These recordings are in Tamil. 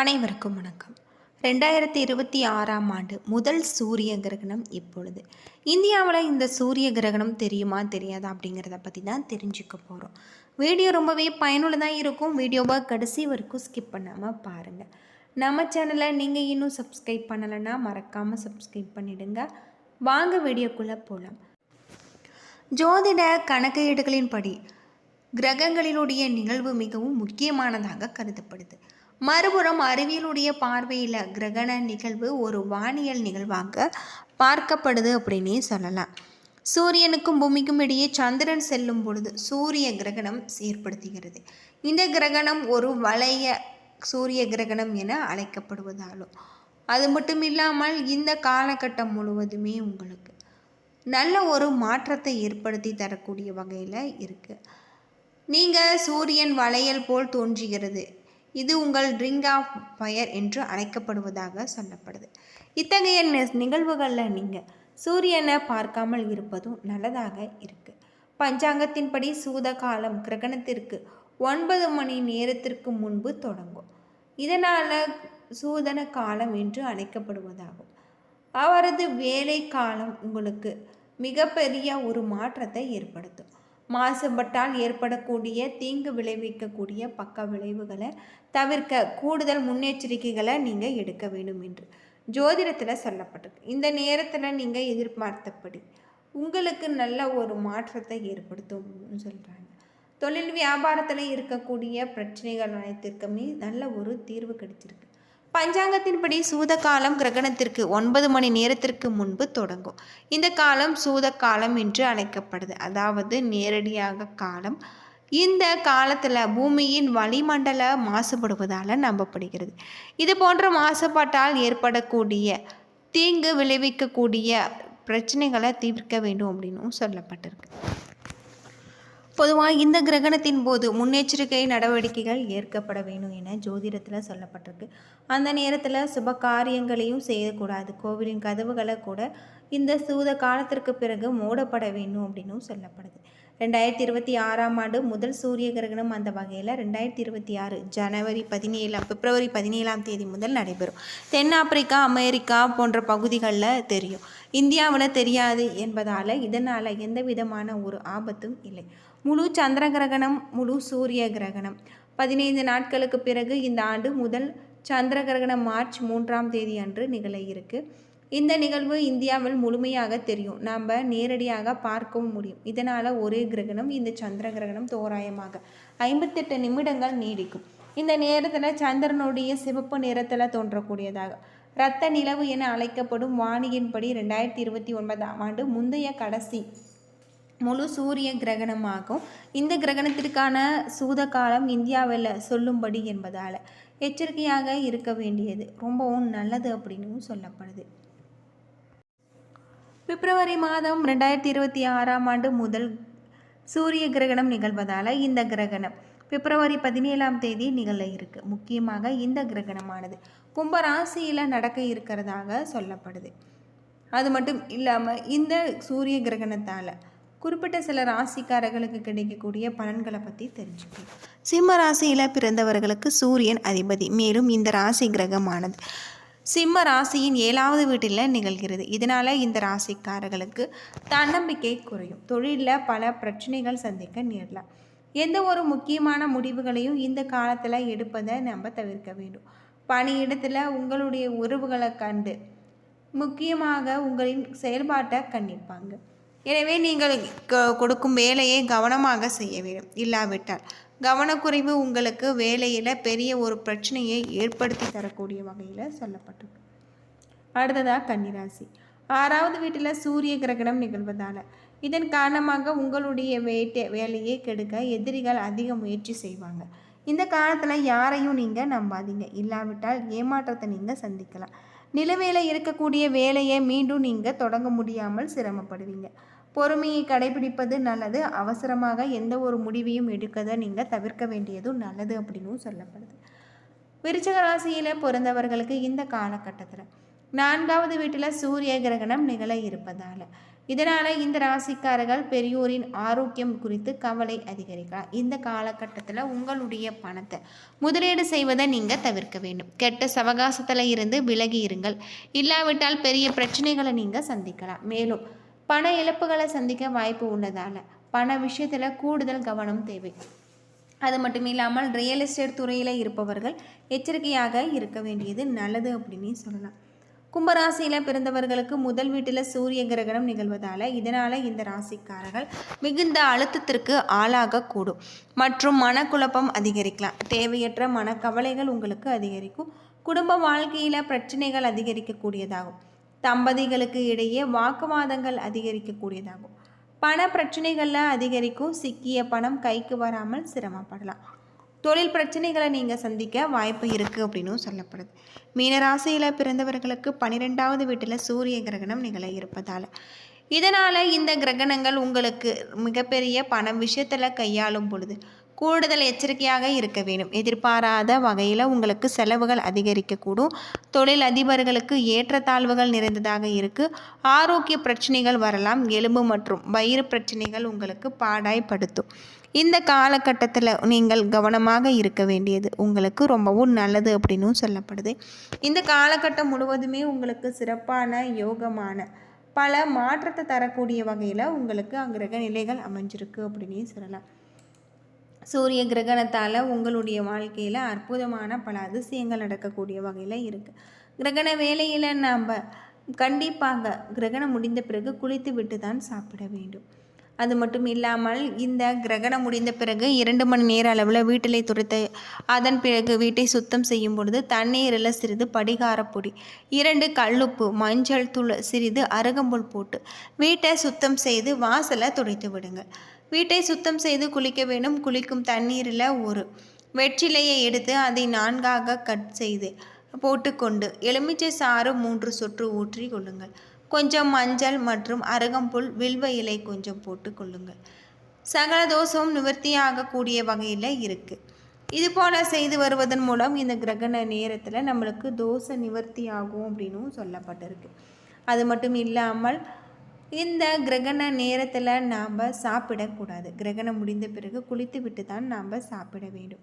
அனைவருக்கும் வணக்கம். ரெண்டாயிரத்தி இருபத்தி ஆறாம் ஆண்டு முதல் சூரிய கிரகணம் இப்பொழுது. இந்தியாவில் இந்த சூரிய கிரகணம் தெரியுமா தெரியாதா அப்படிங்கிறத பற்றி தான் தெரிஞ்சுக்க போகிறோம் வீடியோ ரொம்பவே பயனுள்ளதாக இருக்கும். வீடியோவை கடைசி வரைக்கும் ஸ்கிப் பண்ணாமல் பாருங்கள் நம்ம சேனலை நீங்கள் இன்னும் சப்ஸ்கிரைப் பண்ணலைன்னா மறக்காமல் சப்ஸ்கிரைப் பண்ணிடுங்க. வாங்க வீடியோக்குள்ளே போகலாம் ஜோதிட கணக்கீடுகளின்படி கிரகங்களினுடைய நிகழ்வு மிகவும் முக்கியமானதாக கருதப்படுது. மறுபுறம் அறிவியலுடைய பார்வையில் கிரகண நிகழ்வு ஒரு வானியல் நிகழ்வாக பார்க்கப்படுது அப்படின்னே சொல்லலாம். சூரியனுக்கும் பூமிக்கும் இடையே சந்திரன் செல்லும் பொழுது சூரிய கிரகணம் ஏற்படுத்துகிறது. இந்த கிரகணம் ஒரு வளைய சூரிய கிரகணம் என அழைக்கப்படுவதாலும் அது மட்டும் இல்லாமல் இந்த காலகட்டம் முழுவதுமே உங்களுக்கு நல்ல ஒரு மாற்றத்தை ஏற்படுத்தி தரக்கூடிய வகையில் இருக்குது நீங்கள் சூரியன் வளையல் போல் தோன்றுகிறது. இது உங்கள் ரிங் ஆஃப் ஃபயர் என்று அழைக்கப்படுவதாக சொல்லப்படுது. இத்தகைய நிகழ்வுகளில் நீங்கள் சூரியனை பார்க்காமல் இருப்பதும் நல்லதாக இருக்குது பஞ்சாங்கத்தின்படி சூத காலம் கிரகணத்திற்கு ஒன்பது மணி நேரத்திற்கு முன்பு தொடங்கும். இதனால் சூதன காலம் என்று அழைக்கப்படுவதாகும். அவரது வேலை காலம் உங்களுக்கு மிகப்பெரிய ஒரு மாற்றத்தை ஏற்படுத்தும். மாசுபட்டால் ஏற்படக்கூடிய தீங்கு விளைவிக்கக்கூடிய பக்க விளைவுகளை தவிர்க்க கூடுதல் முன்னெச்சரிக்கைகளை நீங்கள் எடுக்க வேண்டும் என்று ஜோதிடத்தில் சொல்லப்பட்டிருக்கு இந்த நேரத்தில் நீங்கள் எதிர்பார்த்தபடி உங்களுக்கு நல்ல ஒரு மாற்றத்தை ஏற்படுத்தும்னு சொல்கிறாங்க தொழில் வியாபாரத்தில் இருக்கக்கூடிய பிரச்சனைகள் அனைத்திற்குமே நல்ல ஒரு தீர்வு கிடைச்சிருக்கு. பஞ்சாங்கத்தின்படி சூத காலம் கிரகணத்திற்கு ஒன்பது மணி நேரத்திற்கு முன்பு தொடங்கும். இந்த காலம் சூத காலம் என்று அழைக்கப்படுது. அதாவது நேரடியாக காலம். இந்த காலத்தில் பூமியின் வளிமண்டல மாசுபடுவதால் நம்பப்படுகிறது. இது போன்ற மாசுபாட்டால் ஏற்படக்கூடிய தீங்கு விளைவிக்கக்கூடிய பிரச்சனைகளை தீர்க்க வேண்டும் அப்படின்னும் சொல்லப்பட்டிருக்கு. பொதுவாக இந்த கிரகணத்தின் போது முன்னெச்சரிக்கை நடவடிக்கைகள் ஏற்கப்பட வேண்டும் என ஜோதிடத்தில் சொல்லப்பட்டிருக்கு. அந்த நேரத்தில் சுப காரியங்களையும் செய்யக்கூடாது. கோவிலின் கதவுகளை கூட இந்த சூத காலத்திற்கு பிறகு மூடப்பட வேண்டும் அப்படின்னும் சொல்லப்படுது. ரெண்டாயிரத்தி இருபத்தி ஆறாம் ஆண்டு முதல் சூரிய கிரகணம் அந்த வகையில் ரெண்டாயிரத்தி இருபத்தி ஆறு ஜனவரி பதினேழாம் பிப்ரவரி பதினேழாம் தேதி முதல் நடைபெறும். தென்னாப்பிரிக்கா அமெரிக்கா போன்ற பகுதிகளில் தெரியும். இந்தியாவில் தெரியாது என்பதால் இதனால் எந்த விதமான ஒரு ஆபத்தும் இல்லை. முழு சந்திர கிரகணம் முழு சூரிய கிரகணம். பதினைந்து நாட்களுக்கு பிறகு இந்த ஆண்டு முதல் சந்திர கிரகணம் மார்ச் மூன்றாம் தேதி அன்று நிகழ இருக்கு. இந்த நிகழ்வு இந்தியாவில் முழுமையாக தெரியும். நாம் நேரடியாக பார்க்கவும் முடியும். இதனால் ஒரே கிரகணம் இந்த சந்திர கிரகணம் தோராயமாக ஐம்பத்தெட்டு நிமிடங்கள் நீடிக்கும். இந்த நேரத்தில் சந்திரனுடைய சிவப்பு நிறத்தில் தோன்றக்கூடியதாக. இரத்த நிலவு என அழைக்கப்படும் வானியின்படி ரெண்டாயிரத்தி இருபத்தி ஒன்பதாம் ஆண்டு முந்தைய கடைசி முழு சூரிய கிரகணமாகும். இந்த கிரகணத்திற்கான சூத காலம் இந்தியாவில் சொல்லும்படி என்பதால் எச்சரிக்கையாக இருக்க வேண்டியது. ரொம்பவும் நல்லது அப்படின்னு சொல்லப்படுது. பிப்ரவரி மாதம் ரெண்டாயிரத்தி இருபத்தி ஆறாம் ஆண்டு முதல் சூரிய கிரகணம் நிகழ்வதால் இந்த கிரகணம் பிப்ரவரி பதினேழாம் தேதி நிகழ இருக்கு. முக்கியமாக இந்த கிரகணமானது கும்பராசியில் நடக்க இருக்கிறதாக சொல்லப்படுது. அது மட்டும் இல்லாமல் இந்த சூரிய கிரகணத்தால் குறிப்பிட்ட சில ராசிக்காரர்களுக்கு கிடைக்கக்கூடிய பலன்களை பற்றி தெரிஞ்சுக்கலாம். சிம்ம ராசியில் பிறந்தவர்களுக்கு சூரியன் அதிபதி. மேலும் இந்த ராசி கிரகமானது. சிம்ம ராசியின் ஏழாவது வீட்டில் நிகழ்கிறது. இதனால் இந்த ராசிக்காரர்களுக்கு தன்னம்பிக்கை குறையும். தொழிலில் பல பிரச்சனைகள் சந்திக்க நேரலாம். எந்த ஒரு முக்கியமான முடிவுகளையும் இந்த காலத்தில் எடுப்பதை நம்ம தவிர்க்க வேண்டும். பணியிடத்தில் உங்களுடைய உறவுகளை கண்டு முக்கியமாக உங்களின் செயல்பாட்டை கண்டிப்பாங்க. எனவே நீங்கள் கொடுக்கும் வேலையை கவனமாக செய்ய வேண்டும். இல்லாவிட்டால் கவனக்குறைவு உங்களுக்கு வேலையில் பெரிய ஒரு பிரச்சனையை ஏற்படுத்தி தரக்கூடிய வகையில் சொல்லப்பட்டிருக்கு. அடுத்ததாக கன்னிராசி. ஆறாவது வீட்டில் சூரிய கிரகணம் நிகழ்வதால் இதன் காரணமாக உங்களுடைய வேட்டை வேலையை கெடுக்க எதிரிகள் அதிக முயற்சி செய்வாங்க. இந்த காலத்தில் யாரையும் நீங்கள் நம்பாதீங்க. இல்லாவிட்டால் ஏமாற்றத்தை நீங்கள் சந்திக்கலாம். நிலுவையில் இருக்கக்கூடிய வேலையை மீண்டும் நீங்கள் தொடங்க முடியாமல் சிரமப்படுவீங்க. பொறுமையை கடைபிடிப்பது நல்லது. அவசரமாக எந்த ஒரு முடிவையும் எடுக்கதை நீங்கள் தவிர்க்க வேண்டியதும் நல்லது அப்படின்னும் சொல்லப்படுது. விருச்சக ராசியில் பிறந்தவர்களுக்கு இந்த காலகட்டத்தில் நான்காவது வீட்டில் சூரிய கிரகணம் நிகழ இருப்பதால் இதனால் இந்த ராசிக்காரர்கள் பெரியோரின் ஆரோக்கியம் குறித்து கவலை அதிகரிக்கலாம். இந்த காலகட்டத்தில் உங்களுடைய பணத்தை முதலீடு செய்வதை நீங்கள் தவிர்க்க வேண்டும். கெட்ட சவகாசத்தில் இருந்து விலகி இருங்கள். இல்லாவிட்டால் பெரிய பிரச்சனைகளை நீங்கள் சந்திக்கலாம். மேலும் பண இழப்புகளை சந்திக்க வாய்ப்பு உள்ளதால் பண விஷயத்தில் கூடுதல் கவனம் தேவை. அது மட்டும் இல்லாமல் ரியல் எஸ்டேட் துறையில் இருப்பவர்கள் எச்சரிக்கையாக இருக்க வேண்டியது நல்லது அப்படின்னு சொல்லலாம். கும்பராசியில் பிறந்தவர்களுக்கு முதல் வீட்டில் சூரிய கிரகணம் நிகழ்வதால் இதனால் இந்த ராசிக்காரர்கள் மிகுந்த அழுத்தத்திற்கு ஆளாகக்கூடும் மற்றும் மனக்குழப்பம் அதிகரிக்கலாம். தேவையற்ற மனக்கவலைகள் உங்களுக்கு அதிகரிக்கும். குடும்ப வாழ்க்கையில் பிரச்சனைகள் அதிகரிக்கக்கூடியதாகும். தம்பதிகளுக்கு இடையே வாக்குவாதங்கள் அதிகரிக்கக்கூடியதாகும். பண பிரச்சனைகளில் அதிகரிக்கும். சிக்கிய பணம் கைக்கு வராமல் சிரமப்படலாம் தொழில் பிரச்சனைகளை நீங்கள் சந்திக்க வாய்ப்பு இருக்குது அப்படின்னும் சொல்லப்படுது. மீனராசியில் பிறந்தவர்களுக்கு பன்னிரெண்டாவது வீட்டில் சூரிய கிரகணம் நிகழ இருப்பதால். இதனால் இந்த கிரகணங்கள் உங்களுக்கு மிகப்பெரிய பணம் விஷயத்தில் கையாளும் பொழுது கூடுதல் எச்சரிக்கையாக இருக்க வேண்டும். எதிர்பாராத வகையில் உங்களுக்கு செலவுகள் அதிகரிக்கக்கூடும். தொழில் அதிபர்களுக்கு ஏற்றத்தாழ்வுகள் நிறைந்ததாக இருக்குது ஆரோக்கிய பிரச்சனைகள் வரலாம். எலும்பு மற்றும் வயிறு பிரச்சனைகள் உங்களுக்கு பாடாய்படுத்தும் இந்த காலகட்டத்தில் நீங்கள் கவனமாக இருக்க வேண்டியது உங்களுக்கு ரொம்பவும் நல்லது அப்படின்னும் சொல்லப்படுது. இந்த காலகட்டம் முழுவதுமே உங்களுக்கு சிறப்பான யோகமான பல மாற்றத்தை தரக்கூடிய வகையில் உங்களுக்கு கிரக நிலைகள் அமைஞ்சிருக்கு அப்படின்னு சொல்லலாம். சூரிய கிரகணத்தால் உங்களுடைய வாழ்க்கையில் அற்புதமான பல அதிசயங்கள் நடக்கக்கூடிய வகையில் இருக்குது கிரகண வேலையில் நாம் கண்டிப்பாக கிரகணம் முடிந்த பிறகு குளித்து விட்டு தான் சாப்பிட வேண்டும். அது மட்டும் இல்லாமல் இந்த கிரகணம் முடிந்த பிறகு இரண்டு மணி நேர அளவில் வீட்டிலே துடைத்து அதன் பிறகு வீட்டை சுத்தம் செய்யும் பொழுது தண்ணீரில் சிறிது படிகாரப்பொடி இரண்டு கல்லுப்பு மஞ்சள் தூள் சிறிது அருகம்புல் போட்டு வீட்டை சுத்தம் செய்து வாசலை துடைத்து விடுங்கள் வீட்டை சுத்தம் செய்து குளிக்க வேண்டும். குளிக்கும் தண்ணீரில் ஒரு வெற்றிலையை எடுத்து அதை நான்காக கட் செய்து போட்டுக்கொண்டு எலுமிச்சை சாறு மூன்று சொற்று ஊற்றி கொள்ளுங்கள். கொஞ்சம் மஞ்சள் மற்றும் அருகம்புல் வில்வ இலை கொஞ்சம் போட்டு கொள்ளுங்கள். சகல தோஷம் நிவர்த்தியாகக்கூடிய வகையில் இருக்குது இது போல் செய்து வருவதன் மூலம் இந்த கிரகண நேரத்தில் நம்மளுக்கு தோஷ நிவர்த்தி ஆகும் அப்படின்னும் சொல்லப்பட்டிருக்கு. அது மட்டும் இல்லாமல் இந்த கிரகண நேரத்தில் நாம் சாப்பிடக்கூடாது. கிரகணம் முடிந்த பிறகு குளித்து விட்டு தான் நாம் சாப்பிட வேண்டும்.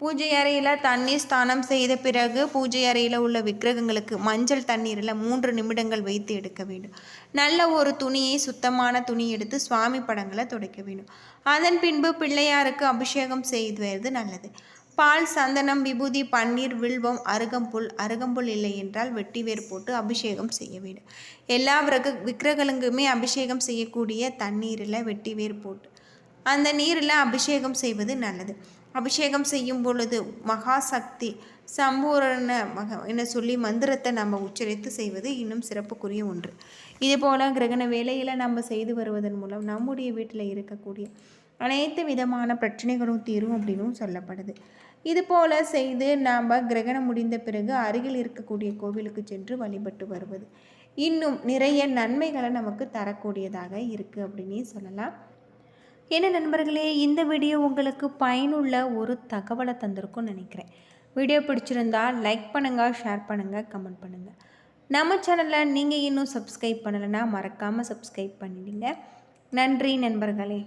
பூஜை அறையில் தண்ணீர் ஸ்தானம் செய்த பிறகு பூஜை அறையில் உள்ள விக்கிரகங்களுக்கு மஞ்சள் தண்ணீரில் மூன்று நிமிடங்கள் வைத்து எடுக்க வேண்டும். நல்ல ஒரு துணியை சுத்தமான துணி எடுத்து சுவாமி படங்களை துடைக்க வேண்டும். அதன் பின்பு பிள்ளையாருக்கு அபிஷேகம் செய்வது நல்லது. பால் சந்தனம் விபூதி பன்னீர் வில்வம் அருகம்புல் அருகம்புல் இல்லை என்றால் வெட்டிவேர் போட்டு அபிஷேகம் செய்ய வேண்டும். எல்லா விரக விக்கிரகங்களுக்குமே அபிஷேகம் செய்யக்கூடிய தண்ணீரில் வெட்டிவேர் போட்டு அந்த நீரில் அபிஷேகம் செய்வது நல்லது. அபிஷேகம் செய்யும் பொழுது மகாசக்தி சம்பூரண மக என்ன சொல்லி மந்திரத்தை நம்ம உச்சரித்து செய்வது இன்னும் சிறப்புக்குரிய ஒன்று. இதே போல் கிரகண வேலையில் நம்ம செய்து வருவதன் மூலம் நம்முடைய வீட்டில் இருக்கக்கூடிய அனைத்து விதமான பிரச்சனைகளும் தீரும் அப்படின்னும் சொல்லப்படுது. இது போல் செய்து நாம் கிரகணம் முடிந்த பிறகு அருகில் இருக்கக்கூடிய கோவிலுக்கு சென்று வழிபட்டு வருவது. இன்னும் நிறைய நன்மைகளை நமக்கு தரக்கூடியதாக இருக்குது அப்படின்னே சொல்லலாம். என்ன நண்பர்களே இந்த வீடியோ உங்களுக்கு பயனுள்ள ஒரு தகவலை தந்திருக்கும்னு நினைக்கிறேன். வீடியோ பிடிச்சிருந்தா லைக் பண்ணுங்கள் ஷேர் பண்ணுங்கள் கமெண்ட் பண்ணுங்கள் நம்ம சேனலில் நீங்கள் இன்னும் சப்ஸ்கிரைப் பண்ணலைன்னா மறக்காமல் சப்ஸ்கிரைப் பண்ணிடுங்க. நன்றி நண்பர்களே.